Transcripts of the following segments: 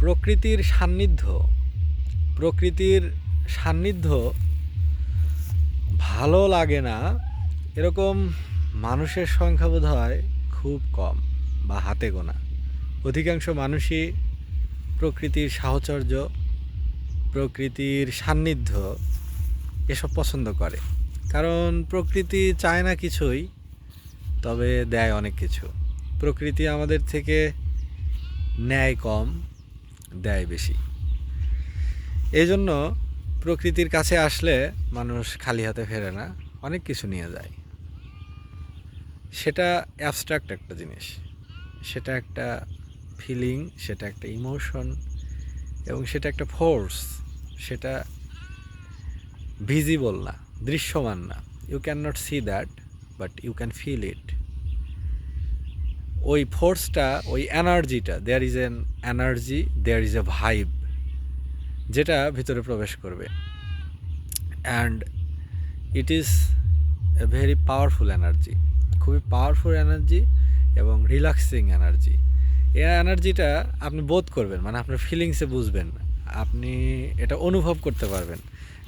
প্রকৃতির সান্নিধ্য। প্রকৃতির সান্নিধ্য ভালো লাগে না। এরকম মানুষের সংখ্যা বোধ হয় খুব কম বা হাতে গোনা। অধিকাংশ মানুষই প্রকৃতির সাহচর্য, প্রকৃতির সান্নিধ্য এসব পছন্দ করে। কারণ প্রকৃতি চায় না কিছুই, তবে দেয় অনেক কিছু। প্রকৃতি আমাদের থেকে নেয় কম দেয় বেশি। এই জন্য প্রকৃতির কাছে আসলে মানুষ খালি হাতে ফেরে না, অনেক কিছু নিয়ে যায়। সেটা অ্যাবস্ট্রাক্ট একটা জিনিস। সেটা একটা ফিলিং সেটা একটা ইমোশন এবং সেটা একটা ফোর্স সেটা ভিজিবল না, দৃশ্যমান না। You can not see that but you can feel it ওই ফোর্সটা ওই এনার্জিটা there is an energy there is a vibe যেটা ভিতরে প্রবেশ করবে। And it is a very powerful energy খুবই পাওয়ারফুল এনার্জি এবং রিল্যাক্সিং এনার্জি এই এনার্জিটা আপনি বোধ করবেন মানে আপনার ফিলিংসে বুঝবেন, আপনি এটা অনুভব করতে পারবেন।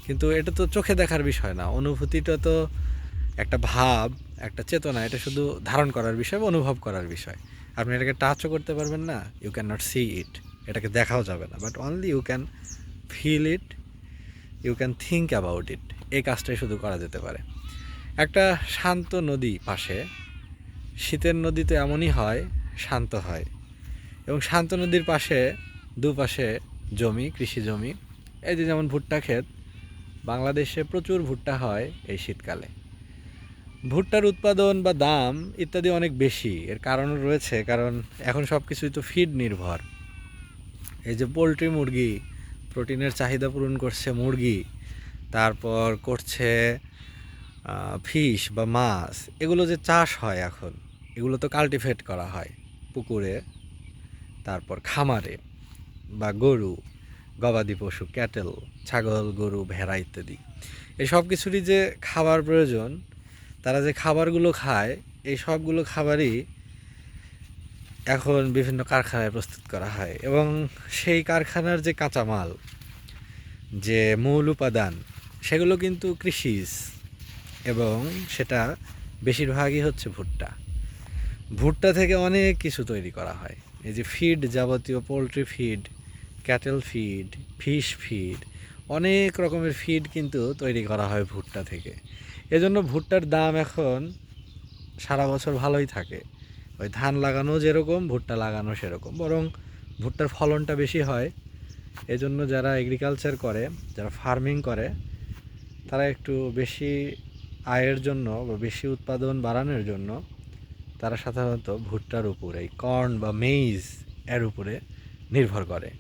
কিন্তু এটা তো চোখে দেখার বিষয় না, অনুভূতিটা তো একটা ভাব, একটা চেতনা, এটা শুধু ধারণ করার বিষয় বা অনুভব করার বিষয়। আপনি এটাকে টাচও করতে পারবেন না you can not see it এটাকে দেখাও যাবে না। But only you can feel it you can think about it এই কাজটাই শুধু করা যেতে পারে। একটা শান্ত নদী পাশে, শীতের নদী তো এমনই হয়, শান্ত হয়। এবং শান্ত নদীর পাশে, দুপাশে জমি, কৃষি জমি, এই যে যেমন ভুট্টা ক্ষেত, বাংলাদেশে প্রচুর ভুট্টা হয় এই শীতকালে। ভুট্টার উৎপাদন বা দাম ইত্যাদি অনেক বেশি। এর কারণ রয়েছে কারণ এখন সব কিছুই তো ফিড নির্ভর। এই যে পোলট্রি মুরগি, প্রোটিনের চাহিদা পূরণ করছে মুরগি, তারপর করছে ফিশ বা মাছ, এগুলো যে চাষ হয় এখন, এগুলো তো কাল্টিভেট করা হয় পুকুরে, তারপর খামারে বা গরু, গবাদি পশু ক্যাটেল ছাগল, গরু, ভেড়া ইত্যাদি। এই সব কিছুরই যে খাবার প্রয়োজন তারা যে খাবারগুলো খায়, এই সবগুলো খাবারই এখন বিভিন্ন কারখানায় প্রস্তুত করা হয় এবং সেই কারখানার যে কাঁচামাল, যে মূল উপাদান, সেগুলো কিন্তু কৃষিজ এবং সেটা বেশিরভাগই হচ্ছে ভুট্টা। ভুট্টা থেকে অনেক কিছু তৈরি করা হয়। এই যে ফিড যাবতীয় poultry feed cattle feed fish feed অনেক রকমের ফিড কিন্তু তৈরি করা হয় ভুট্টা থেকে। এজন্য ভুট্টার দাম এখন সারা বছর ভালোই থাকে। ওই ধান লাগানো যেরকম, ভুট্টা লাগানো সেরকম। বরং ভুট্টার ফলনটা বেশি হয়। এজন্য যারা এগ্রিকালচার করে, যারা ফার্মিং করে, তারা একটু বেশি আয়ের জন্য বা বেশি উৎপাদন বাড়ানোর জন্য তারা সাধারণত ভুট্টার উপরে কর্ন বা মেইজ এর উপরে নির্ভর করে।